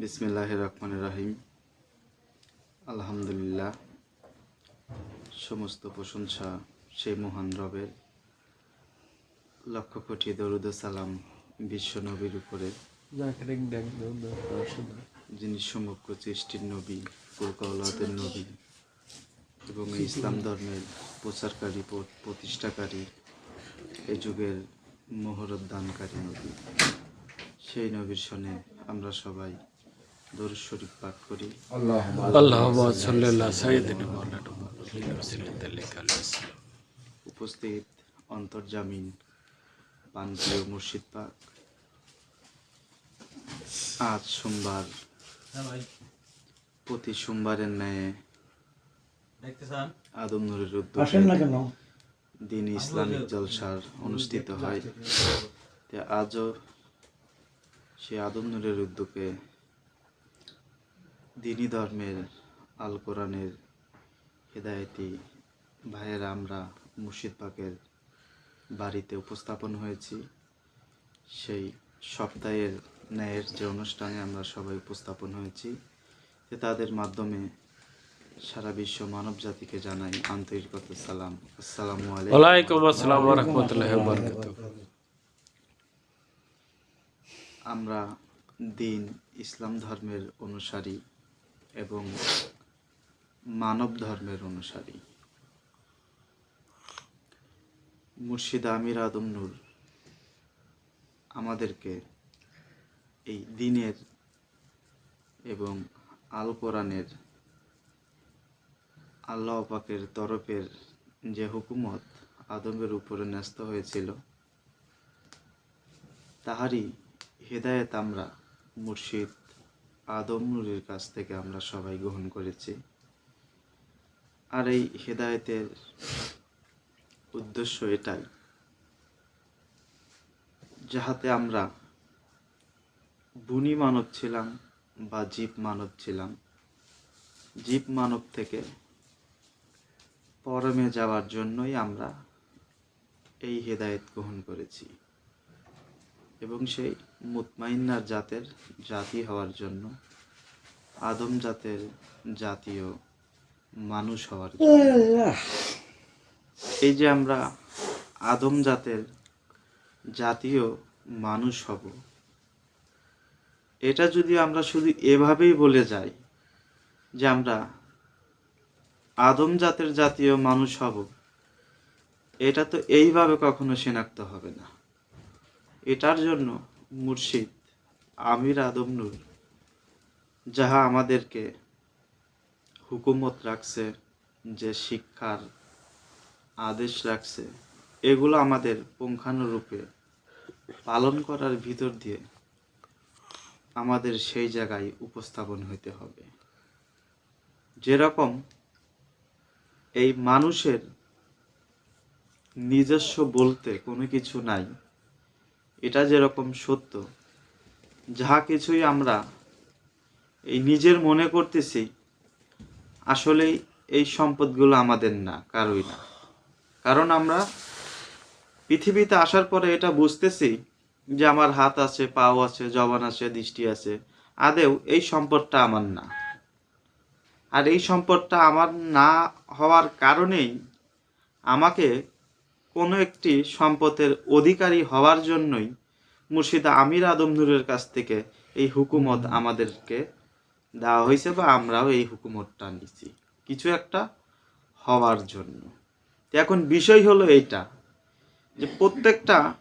বিসমিল্লাহ রহমান রাহিম। আলহামদুলিল্লাহ, সমস্ত প্রশংসা সেই মহান রবের। লক্ষ কোটি দরুদ সালাম বিশ্ব নবীর উপরে. যিনি সমগ্র সৃষ্টির নবী কৌকাউলাদের নবী এবং ইসলাম ধর্মের প্রচারকারী প্রতিষ্ঠাকারী এই যুগের মোহরদানকারী নবী। সেই নবীর সনে আমরা সবাই দরুদ শরীফ পাঠ করি. উপস্থিত অন্তর্জামিন পানপ্রিয় মুর্শিদ পাক আজ সোমবার প্রতি সোমবারের ন্যায় আদম নুরের আসেন উদ্যোগে দিন ইসলামিক জলসার অনুষ্ঠিত হয়। আজও সে আদম নুরের উদ্যোগে দিনী ধর্মের আল কোরআনের হেদায়তি ভাইয়েরা আমরা মুর্শিদ পাকের বাড়িতে উপস্থাপন হয়েছি। সেই সপ্তাহের ন্যায়ের যে অনুষ্ঠানে আমরা সবাই উপস্থাপন হয়েছি যে তাদের মাধ্যমে সারা বিশ্ব মানব জাতিকে জানাই আন্তরিকতা সালাম। আসসালামু আলাইকুম। আসসালাম ওয়া রাহমাতুল্লাহি ওয়া বারাকাতুহু। আমরা দিন ইসলাম ধর্মের অনুসারী এবং মানব ধর্মের অনুসারী। মুর্শিদ আমির আদম নূর আমাদেরকে এই দিনের এবং আল কোরআনের, আল্লাহ পাকের তরফের যে হুকুমত আদমের উপরে ন্যস্ত হয়েছিল, তাহারই হেদায়েত আমরা মুর্শিদ আদম নুরের কাছ থেকে আমরা সবাই গ্রহণ করেছি। আর এই হেদায়েতের উদ্দেশ্য এটাই, যাহাতে আমরা বুনি মানব ছিলাম বা জীব মানব ছিলাম। জীব মানব থেকে পরমে যাওয়ার জন্যই আমরা এই হেদায়েত গ্রহণ করেছি। এবং সেই মুতমাইন্নার জাতের জাতি হওয়ার জন্য আদম জাতের জাতীয় মানুষ হওয়ার জন্য। এই যে আমরা আদম জাতের জাতীয় মানুষ হব এটা যদি আমরা শুধু এভাবেই বলে যাই যে আমরা আদম জাতের জাতীয় মানুষ হব এটা তো এইভাবে কখনো শনাক্ত হবে না। এটার জন্য মুর্শিদ, আমির আদম নূর, যাহা আমাদেরকে হুকুমত রাখছে যে শিক্ষার আদেশ রাখছে, এগুলো আমাদের পুঙ্খানুরূপে পালন করার ভিতর দিয়ে আমাদের সেই জায়গায় উপস্থাপন হইতে হবে। যেরকম এই মানুষের নিজস্ব বলতে কোনো কিছু নাই এটা যেরকম সত্য, যাহা কিছুই আমরা এই নিজের মনে করতেছি আসলেই এই সম্পদগুলো আমাদের না, কারোই না। কারণ আমরা পৃথিবীতে আসার পরে এটা বুঝতেছি যে আমার হাত আছে, পাও আছে, জবান আছে, দৃষ্টি আছে, আদেও এই সম্পদটা আমার না। আর এই সম্পদটা আমার না হওয়ার কারণেই আমাকে কোনো একটি সম্পদের অধিকারী হওয়ার জন্যই মুর্শিদা আমির আদম নূরের কাছ থেকে এই হুকুমত আমাদেরকে দেওয়া হয়েছে বা আমরাও এই হুকুমতটা নিছি। কিছু একটা হওয়ার জন্য। এখন বিষয় হলো এইটা যে প্রত্যেকটা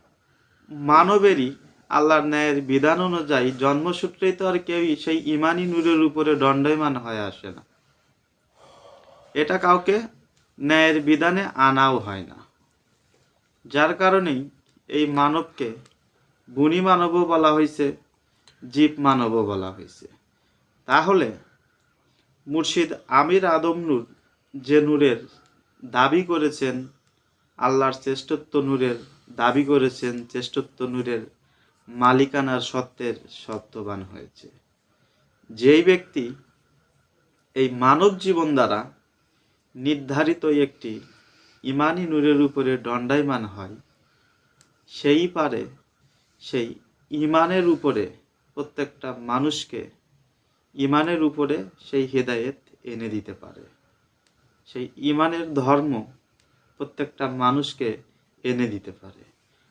মানবেরই আল্লাহর ন্যায়ের বিধান অনুযায়ী জন্মসূত্রেই তো আর কেউই সেই ইমানি নূরের উপরে দণ্ডায়মান হয়ে আসে না। এটা কাউকে ন্যায়ের বিধানে আনাও হয় না। যার কারণেই এই মানবকে গুণী মানবও বলা হয়েছে জীব মানবও বলা হয়েছে তাহলে মুর্শিদ আমির আদম নূর যে নূরের দাবি করেছেন, আল্লাহর শ্রেষ্ঠত্ব নূরের দাবি করেছেন, শ্রেষ্ঠত্ব নূরের মালিকানার সত্ত্বের সত্যবান হয়েছে। যেই ব্যক্তি এই মানব জীবন দ্বারা নির্ধারিত একটি ইমানি নূরের উপরে দণ্ডায়মান হয়, সেই পারে, সেই ইমানের উপরে প্রত্যেকটা মানুষকে ইমানের উপরে সেই হেদায়েত এনে দিতে পারে। সেই ইমানের ধর্ম প্রত্যেকটা মানুষকে এনে দিতে পারে।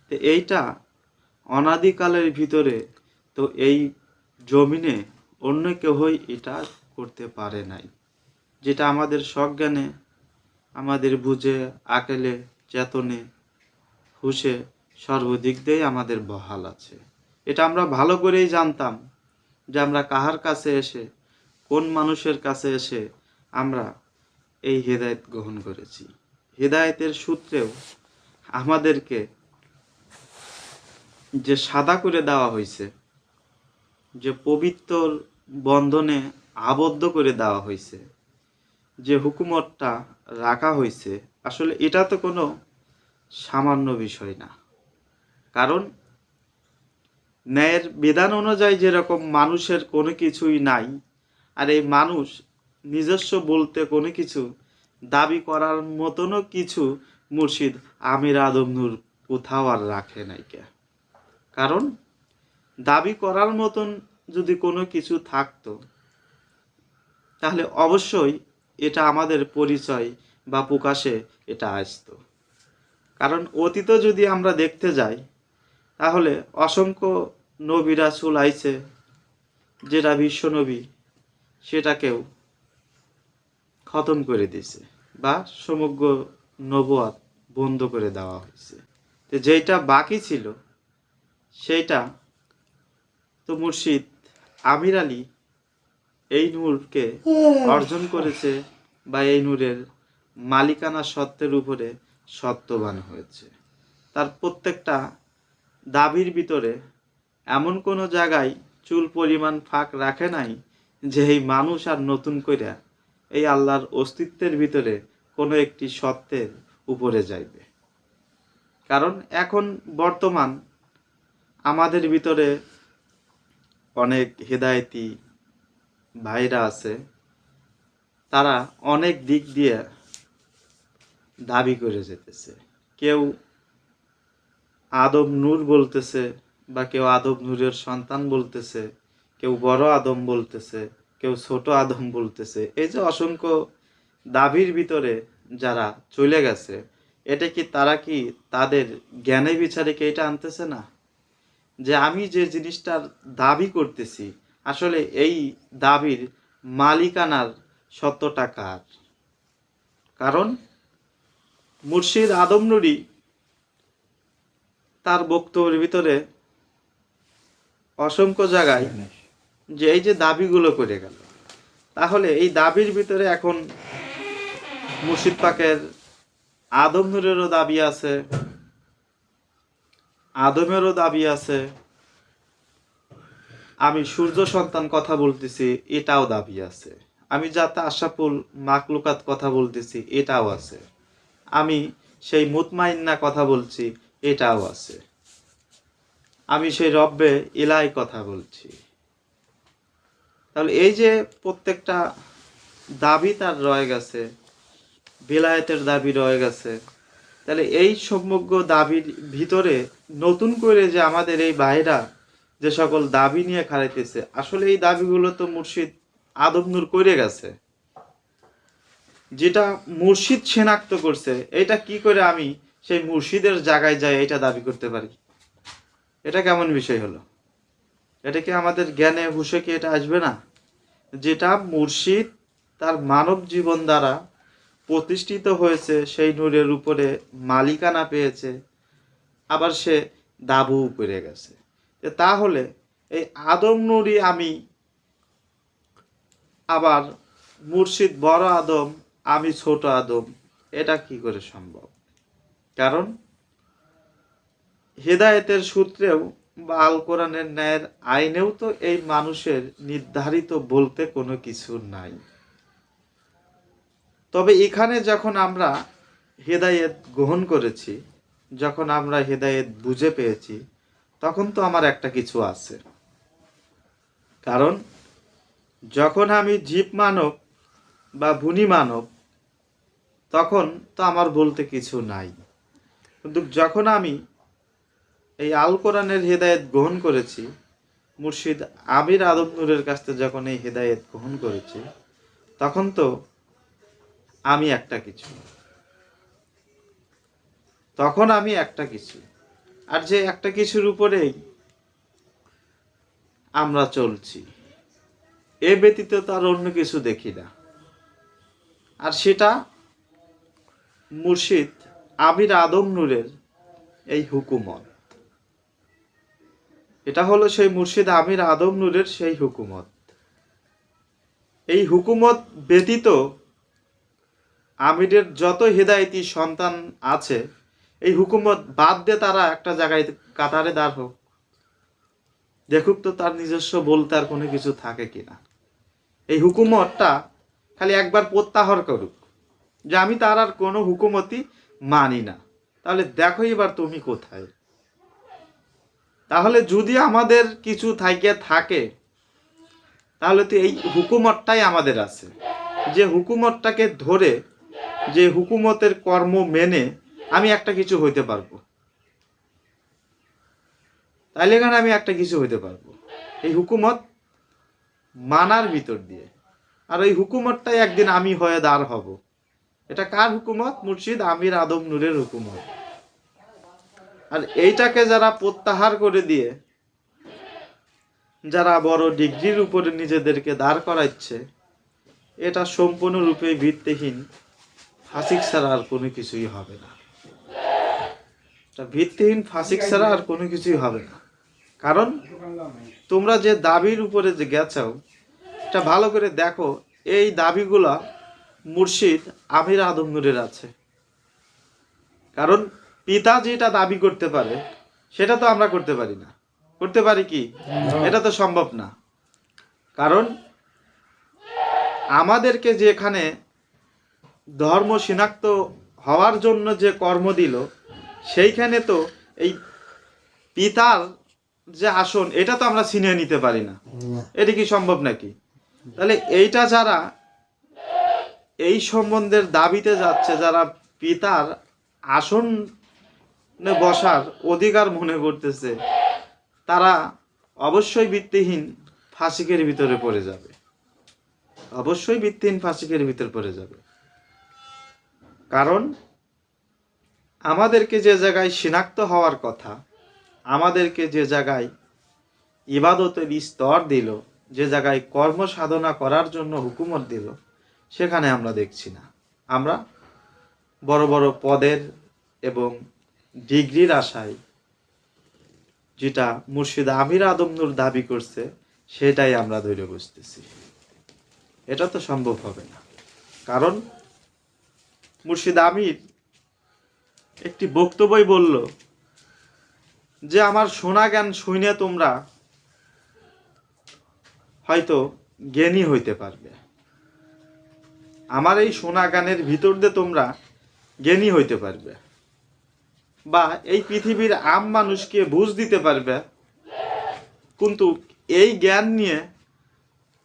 তো এইটা অনাদিকালের ভিতরে তো এই জমিনে অন্য কেউই এটা করতে পারে নাই, যেটা আমাদের সজ্ঞানে আমাদের বুঝে, আকেলে, চেতনে, হুশে সর্বদিক দিয়ে আমাদের বহাল আছে। এটা আমরা ভালো করেই জানতাম যে আমরা কাহার কাছে এসে, কোন মানুষের কাছে এসে আমরা এই হেদায়েত গ্রহণ করেছি। হেদায়েতের সূত্রেও আমাদেরকে যে সাদা করে দেওয়া হয়েছে যে পবিত্র বন্ধনে আবদ্ধ করে দেওয়া হয়েছে যে হুকুমতটা রাখা হয়েছে আসলে এটা তো কোনো সামান্য বিষয় না। কারণ ন্যায়ের বিধান অনুযায়ী যেরকম মানুষের কোনো কিছুই নাই, আর এই মানুষ নিজস্ব বলতে কোনো কিছু দাবি করার মতনও কিছু মুর্শিদ আমির আদম নূর কোথাও আর রাখে নাই কে। কারণ দাবি করার মতন যদি কোনো কিছু থাকতো, তাহলে অবশ্যই এটা আমাদের পরিচয় বা প্রকাশে এটা আসতো। কারণ অতীত যদি আমরা দেখতে যাই, তাহলে অসংখ্য নবীরা আইছে, যেটা বিশ্বনবী সেটাকেও খতম করে দিয়েছে বা সমগ্র নবুয়াত বন্ধ করে দেওয়া হয়েছে। তো যেটা বাকি ছিল, সেইটা তো মুর্শিদ আমির আলী এই নূরকে অর্জন করেছে বা এই নূরের মালিকানা সত্ত্বের উপরে সত্যবান হয়েছে। তার প্রত্যেকটা দাবির ভিতরে এমন কোনো জায়গায় চুল পরিমাণ ফাঁক রাখে নাই যে এই মানুষ আর নতুন কইরা এই আল্লাহর অস্তিত্বের ভিতরে কোনো একটি সত্যের উপরে যাইবে। কারণ এখন বর্তমান আমাদের ভিতরে অনেক হেদায়েতি ভাইরা আছে, তারা অনেক দিক দিয়ে দাবি করে যেতেছে। কেউ আদব নূর বলতেছে বা কেউ আদম নূরের সন্তান বলতেছে, কেউ বড় আদম বলতেছে, কেউ ছোট আদম বলতেছে। এই যে অসংখ্য দাবির ভিতরে যারা চলে গেছে, এটা কি তারা কি তাদের জ্ঞানে বিচারে কি এটা আনতেছে না? যে আমি যে জিনিসটার দাবি করতেছি আসলে এই দাবির মালিকানার সত্যটা কার? কারণ মুর্শিদ আদম নুরি তার বক্তব্যের ভিতরে অসংখ্য জায়গায় যে এই যে দাবিগুলো করে গেল, তাহলে এই দাবির ভিতরে এখন মুর্শিদ পাকের আদম নূরেরও দাবি আছে, আদমেরও দাবি আছে আমি সূর্য সন্তান কথা বলতেছি, এটাও দাবি আছে। আমি যাতে আশাপুল মাকলুকাত কথা বলতেছি, এটাও আছে। আমি সেই মুতমাইন্না কথা বলছি, এটাও আছে। আমি সেই রব্বে ইলাই কথা বলছি। তাহলে এই যে প্রত্যেকটা দাবি তার রয়ে গেছে, বিলায়েতের দাবি রয়ে গেছে, তাহলে এই সমগ্র দাবির ভিতরে নতুন করে যে আমাদের এই ভাইরা যে সকল দাবি নিয়ে খাড়াইতেছে আসলে এই দাবিগুলো তো মুর্শিদ আদবনুর করে গেছে। যেটা মুর্শিদ শনাক্ত করছে, এটা কি করে আমি সেই মুর্শিদের জায়গায় যাই এটা দাবি করতে পারি? এটা কেমন বিষয় হলো? এটা কি আমাদের জ্ঞানে হুশে কি এটা আসবে না? যেটা মুর্শিদ তার মানব জীবন দ্বারা প্রতিষ্ঠিত হয়েছে, সেই নূরের উপরে মালিকানা পেয়েছে, আবার সে দাবু করে গেছে। তো তাহলে এই আদম নুরি আমি, আবার মুর্শিদ বড় আদম, আমি ছোট আদম, এটা কি করে সম্ভব? কারণ হেদায়েতের সূত্রেও বা আল কোরআনের ন্যায়ের আইনেও তো এই মানুষের নির্ধারিত বলতে কোনো কিছু নাই। তবে এখানে যখন আমরা হেদায়েত গ্রহণ করেছি, যখন আমরা হেদায়েত বুঝে পেয়েছি তখন তো আমার একটা কিছু আছে। কারণ, যখন আমি জীব মানব বা ভুনি মানব, তখন তো আমার বলতে কিছু নাই। কিন্তু যখন আমি এই আল কোরআনের হেদায়েত গ্রহণ করেছি, মুর্শিদ আবির আদম নূরের কাছ থেকে যখন এই হেদায়েত গ্রহণ করেছি, তখন তো আমি একটা কিছু। তখন আমি একটা কিছু। আর যে একটা কিছুর উপরেই আমরা চলছি। এ ব্যতীত তো আর অন্য কিছু দেখি না। আর সেটা মুর্শিদ আমির আদম নূরের এই হুকুমত। এটা হলো সেই মুর্শিদ আমির আদম নূরের সেই হুকুমত। এই হুকুমত ব্যতীত আমিরের যত হেদায়তি সন্তান আছে হুকুমত বাদ দিয়ে তারা একটা জায়গায় কাতারে দাঁড় হোক। দেখুক তো তার নিজস্ব বলতে আর কোনো কিছু থাকে কিনা। এই হুকুমতটা খালি একবার প্রত্যাহার করুক যে আমি তার আর কোনো হুকুমতই মানি না। তাহলে দেখো এবার তুমি কোথায়। তাহলে যদি আমাদের কিছু থাকে থাকে, তাহলে তো এই হুকুমতটাই আমাদের আছে। যে হুকুমতটাকে ধরে, যে হুকুমতের কর্ম মেনে আমি একটা কিছু হইতে পারব। তাইলে এখানে আমি একটা কিছু হইতে পারব। এই হুকুমত মানার ভিতর দিয়ে। আর ওই হুকুমতটাই একদিন আমি হয়ে দাঁড় হব। এটা কার হুকুমত? মুর্শিদ আমির আদম নূরের হুকুমত। আর এইটাকে যারা প্রত্যাহার করে দিয়ে যারা বড় ডিগ্রির উপরে নিজেদেরকে দাঁড় করাচ্ছে, এটা সম্পূর্ণরূপে ভিত্তিহীন। ফাসিক ছাড়া আর কোনো কিছুই হবে না। ভিত্তিহীন ফাসিক ছাড়া আর কোনো কিছুই হবে না। কারণ তোমরা যে দাবির উপরে যে গেছাও এটা ভালো করে দেখো এই দাবিগুলা মুর্শিদ আমির আদম নূরের আছে। কারণ পিতা যেটা দাবি করতে পারে সেটা তো আমরা করতে পারি না। করতে পারি কি? এটা তো সম্ভব না। কারণ আমাদেরকে যেখানে ধর্ম শনাক্ত হওয়ার জন্য যে কর্ম দিল সেইখানে তো এই পিতার যে আসন এটা তো আমরা ছিনিয়ে নিতে পারি না। এটা কি সম্ভব নাকি? তাহলে এইটা যারা এই সম্বন্ধের দাবিতে যাচ্ছে যারা পিতার আসন বসার অধিকার মনে করতেছে তারা অবশ্যই ভিত্তিহীন ফাঁসিকের ভিতরে পড়ে যাবে। অবশ্যই ভিত্তিহীন ফাঁসিকের ভিতরে পড়ে যাবে। কারণ আমাদেরকে যে জায়গায় শনাক্ত হওয়ার কথা, আমাদেরকে যে জায়গায় ইবাদতের স্তর দিল, যে জায়গায় কর্ম সাধনা করার জন্য হুকুমত দিল, সেখানে আমরা দেখছি না। আমরা বড় বড় পদের এবং ডিগ্রির আশায় যেটা মুর্শিদ আমির আদমনুর দাবি করছে, সেটাই আমরা ধরে বুঝতেছি। এটা তো সম্ভব হবে না। কারণ মুর্শিদ আমির একটি বক্তব্যই বলল, যে আমার শোনা জ্ঞান শুনে তোমরা হয়তো জ্ঞানী হইতে পারবে। আমার এই শোনা গানের ভিতর দিয়ে তোমরা জ্ঞানী হইতে পারবে। বা এই পৃথিবীর আম মানুষকে বুঝ দিতে পারবে। কিন্তু এই জ্ঞান নিয়ে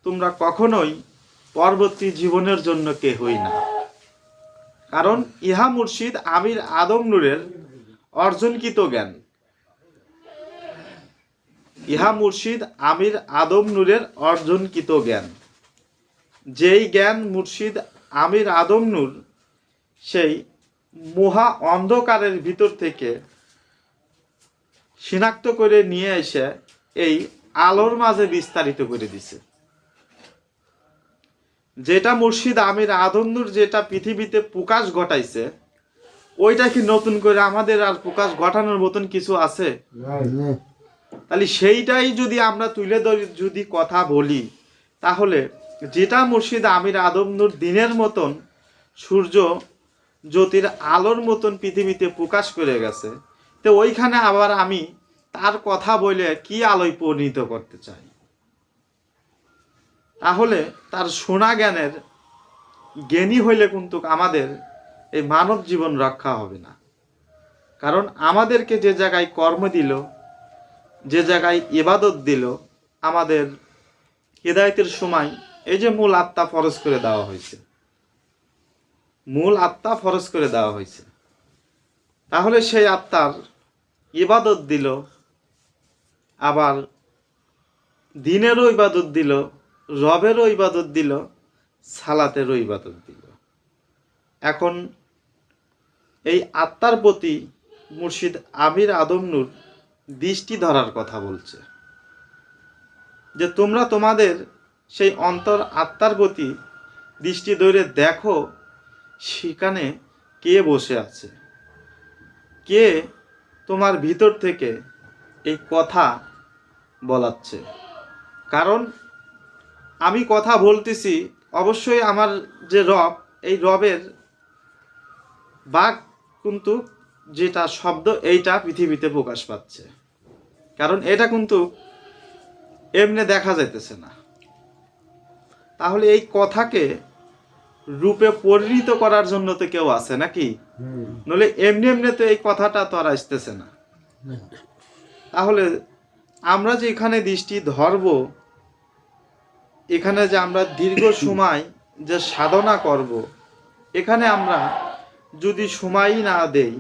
তোমরা কখনোই পরবর্তী জীবনের জন্য কে হই না। কারণ ইহা মুর্শিদ আমির আদম নূরের অর্জনকৃত জ্ঞান। ইহা মুর্শিদ আমির আদম নূরের অর্জনকৃত জ্ঞান। যেই জ্ঞান মুর্শিদ আমির আদম নূর, সেই মহা অন্ধকারের ভিতর থেকে শনাক্ত করে নিয়ে এসে এই আলোর মাঝে বিস্তারিত করে দিছে। যেটা মুর্শিদ আমির আদমনুর যেটা পৃথিবীতে প্রকাশ ঘটাইছে ওইটা কি নতুন করে আমাদের আর প্রকাশ ঘটানোর মতন কিছু আছে? তাহলে সেইটাই যদি আমরা তুলে ধরি যদি কথা বলি তাহলে যেটা মুর্শিদ আমির আদমনুর দিনের মতন সূর্য জ্যোতির আলোর মতন পৃথিবীতে প্রকাশ করে গেছে তো ওইখানে আবার আমি তার কথা বলে কি আলোয় পরিণত করতে চাই? তাহলে তার সোনা জ্ঞানের জ্ঞানী হইলে কিন্তু আমাদের এই মানব জীবন রক্ষা হবে না। কারণ আমাদেরকে যে জায়গায় কর্ম দিল, যে জায়গায় ইবাদত দিল, আমাদের হৃদায়তের সময় এই যে মূল আত্মা ফরজ করে দেওয়া হয়েছে, মূল আত্মা ফরজ করে দেওয়া হয়েছে, তাহলে সেই আত্মার ইবাদত দিল, আবার দিনেরও ইবাদত দিল রবেরও ইবাদত দিল সালাতেরও ইবাদত দিল। এখন এই আত্মার প্রতি মুর্শিদ আমির আদমনুর দৃষ্টি ধরার কথা বলছে। যে তোমরা তোমাদের সেই অন্তর আত্মার প্রতি দৃষ্টি ধরে দেখো, সেখানে কে বসে আছে? কে তোমার ভিতর থেকে এই কথা বলাচ্ছে? কারণ আমি কথা বলতেছি অবশ্যই আমার যে রব এই রবের বাক কিন্তু যেটা শব্দ এইটা পৃথিবীতে প্রকাশ পাচ্ছে। কারণ এটা কিন্তু এমনি দেখা যাইতেছে না। তাহলে এই কথাকে রূপে পরিণত করার জন্য তো কেউ আছে নাকি? নলে এমনি এমনি তো এই কথাটা তো আর আসতেছে না। তাহলে আমরা যে এখানে দৃষ্টি ধরব এখানে যে আমরা দীর্ঘ সময় যে সাধনা করব এখানে আমরা যদি সময়ই না দেই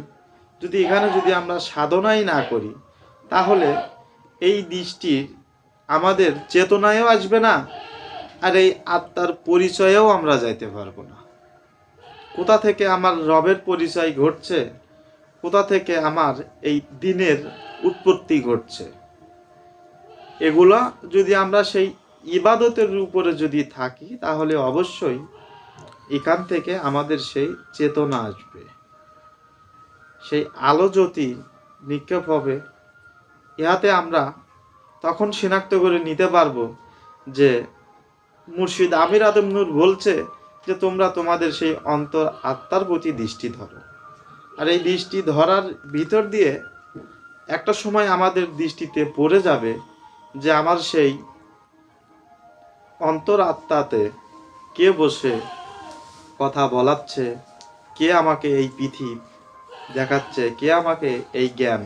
যদি এখানে যদি আমরা সাধনাই না করি তাহলে এই দৃষ্টি আমাদের চেতনায়ও আসবে না আর এই আত্মার পরিচয়েও আমরা যাইতে পারব না। কোথা থেকে আমার রবের পরিচয় ঘটছে? কোথা থেকে আমার এই দিনের উৎপত্তি ঘটছে? এগুলা যদি আমরা সেই ইবাদতের উপরে যদি থাকি, তাহলে অবশ্যই এখান থেকে আমাদের সেই চেতনা আসবে। সেই আলো জ্যোতি নিক্ষেপ হবে। ইহাতে আমরা তখন শনাক্ত করে নিতে পারব যে, মুর্শিদ আমির আদম নূর বলছে যে, তোমরা তোমাদের সেই অন্তর আত্মার প্রতি দৃষ্টি ধরো। আর এই দৃষ্টি ধরার ভিতর দিয়ে একটা সময় আমাদের দৃষ্টিতে পড়ে যাবে যে, আমার সেই অন্তর আত্মাতে কে বসে কথা বলাচ্ছে? কে আমাকে এই পৃথিবী দেখাচ্ছে? কে আমাকে এই জ্ঞান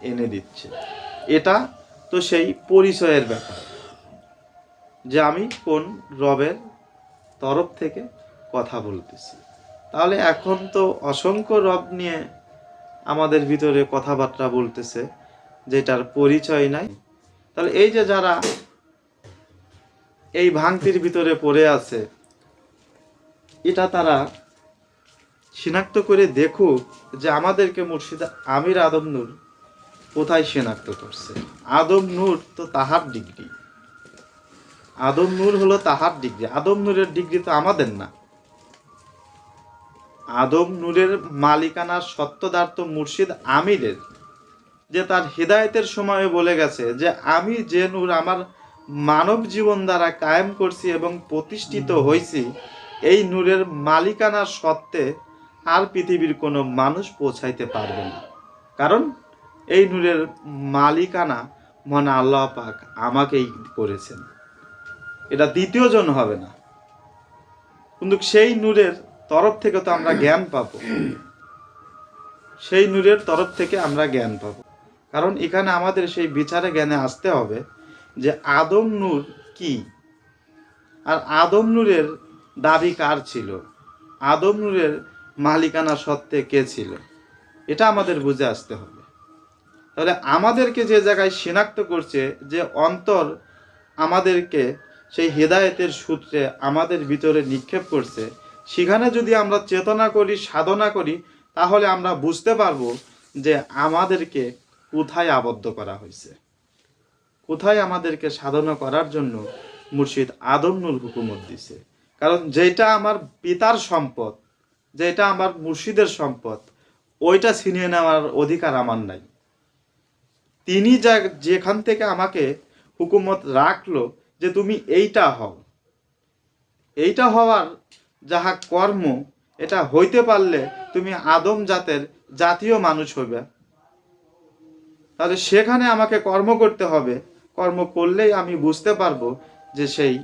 এনে দিচ্ছে? এটা তো সেই পরিচয়ের ব্যাপার। যে আমি কোন রবের তরফ থেকে কথা বলতেছি। তাহলে এখন তো অসংখ্য রব নিয়ে আমাদের ভিতরে কথাবার্তা বলতেছে, যেটার পরিচয় নাই। তাহলে এই যে যারা এই ভাঙতির ভিতরে পড়ে আছে। এটা তারা শনাক্ত করে দেখুক যে আমাদেরকে মুর্শিদ আমির আদম নূর কোথায় শনাক্ত করছে। আদম নূর তো তাহার ডিগ্রি। আদম নূর হলো তাহার ডিগ্রি। আদম নূরের ডিগ্রি তো আমাদের না। আদম নূরের মালিকানার তো মুর্শিদ আমিরের, যে তার হৃদায়তের সময়ে বলে গেছে যে, আমি যে নূর আমার মানব জীবন দ্বারা কায়েম করছি এবং প্রতিষ্ঠিত হয়েছি এই নূরের মালিকানার সত্ত্বে আর পৃথিবীর কোনো মানুষ পৌঁছাইতে পারবে না। কারণ এই নূরের মালিকানা মনে আল্লাহ পাক আমাকেই করেছেন। এটা দ্বিতীয় জন হবে না। কিন্তু সেই নূরের তরফ থেকে তো আমরা জ্ঞান পাবো। সেই নূরের তরফ থেকে আমরা জ্ঞান পাবো। কারণ এখানে আমাদের সেই বিচারে জ্ঞানে আসতে হবে। যে আদম নূর কি? আর আদম নূরের দাবি কার ছিল? আদম নূরের মালিকানা সত্ত্বে কে ছিল? এটা আমাদের বুঝে আসতে হবে। তাহলে আমাদেরকে যে জায়গায় শনাক্ত করছে যে অন্তর আমাদেরকে সেই হেদায়েতের সূত্রে আমাদের ভিতরে নিক্ষেপ করছে, সেখানে যদি আমরা চেতনা করি, সাধনা করি, তাহলে আমরা বুঝতে পারব যে আমাদেরকে কোথায় আবদ্ধ করা হয়েছে। কোথায় আমাদেরকে সাধনা করার জন্য মুর্শিদ আদমনুল হুকুমত দিছে। কারণ যেটা আমার পিতার সম্পদ যেটা আমার মুর্শিদের সম্পদ, ওইটা ছিনিয়ে নেওয়ার অধিকার আমার নাই। তিনি যা, যেখান থেকে আমাকে হুকুমত রাখল যে তুমি এইটা হও। এইটা হওয়ার যাহা কর্ম, এটা হইতে পারলে তুমি আদম জাতের জাতীয় মানুষ হইবে। তাহলে সেখানে আমাকে কর্ম করতে হবে কর্ম করলেই আমি বুঝতে পারব যে সেই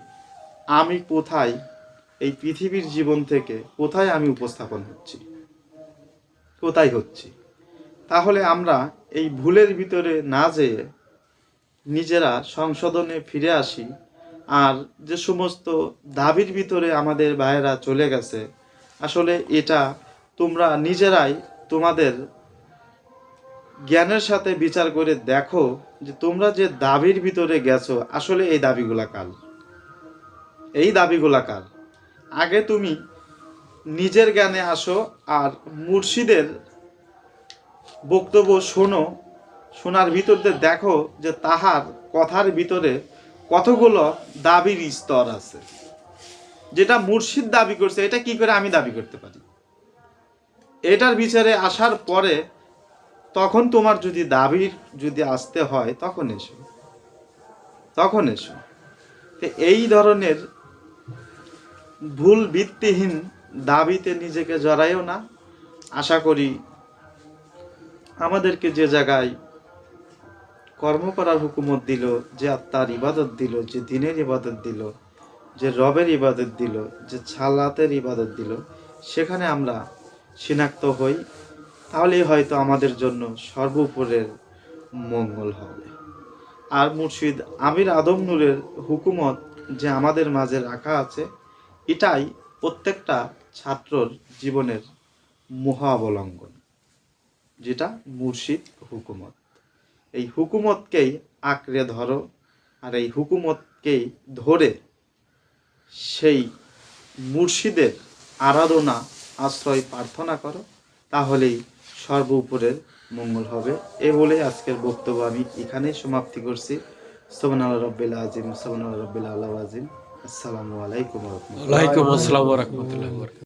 আমি কোথায়, এই পৃথিবীর জীবন থেকে কোথায় আমি উপস্থাপন হচ্ছি, কোথায় হচ্ছি। তাহলে আমরা এই ভুলের ভিতরে না যেয়ে নিজেরা সংশোধনে ফিরে আসি আর যে সমস্ত দাবির ভিতরে আমাদের ভাইয়েরা চলে গেছে, আসলে এটা তোমরা নিজেরাই তোমাদের জ্ঞানের সাথে বিচার করে দেখো যে তোমরা যে দাবির ভিতরে গেছো, আসলে এই দাবিগুলা কাল এই দাবিগুলা কাল আগে তুমি নিজের জ্ঞানে আসো আর মুর্শিদের বক্তব্য শোনো, শোনার ভিতরতে দেখো যে তাহার কথার ভিতরে কতগুলো দাবির স্তর আছে। যেটা মুর্শিদ দাবি করছে, এটা কি করে আমি দাবি করতে পারি? এটার বিচারে আসার পরে তখন তোমার যদি দাবির যদি আসতে হয়, তখন এসো। তখন এসো। তো এই ধরনের ভুল ভিত্তিহীন দাবিতে নিজেকে জড়াইও না। আশা করি আমাদেরকে যে জায়গায় কর্ম করার হুকুমত দিল, যে আত্মার ইবাদত দিল, যে দিনের ইবাদত দিল, যে রবের ইবাদত দিল, যে ছালাতের ইবাদত দিল, সেখানে আমরা শিনাক্ত হই। তাহলেই হয়তো আমাদের জন্য সর্বোপরের মঙ্গল হবে। আর মুর্শিদ আমির আদম নূরের হুকুমত যে আমাদের মাঝে রাখা আছে, এটাই প্রত্যেকটা ছাত্রর জীবনের মহাবলম্বন যেটা মুর্শিদ হুকুমত। এই হুকুমতকেই আঁকড়ে ধরো, আর এই হুকুমতকেই ধরে সেই মুর্শিদের আরাধনা, আশ্রয়, প্রার্থনা করো, তাহলেই সর্ব উপরের মঙ্গল হবে। এ বলে আজকের বক্তব্য আমি এখানেই সমাপ্তি করছি। সোমান আল্লাহ রব্বিল আজিম সোমান আল্লাহ রব্বিল আল্লাহ আজিম আসসালামু আলাইকুম ওয়ালাইকুম আসসালাম ওয়া রাহমাতুল্লাহি ওয়া বারাকাতুহু।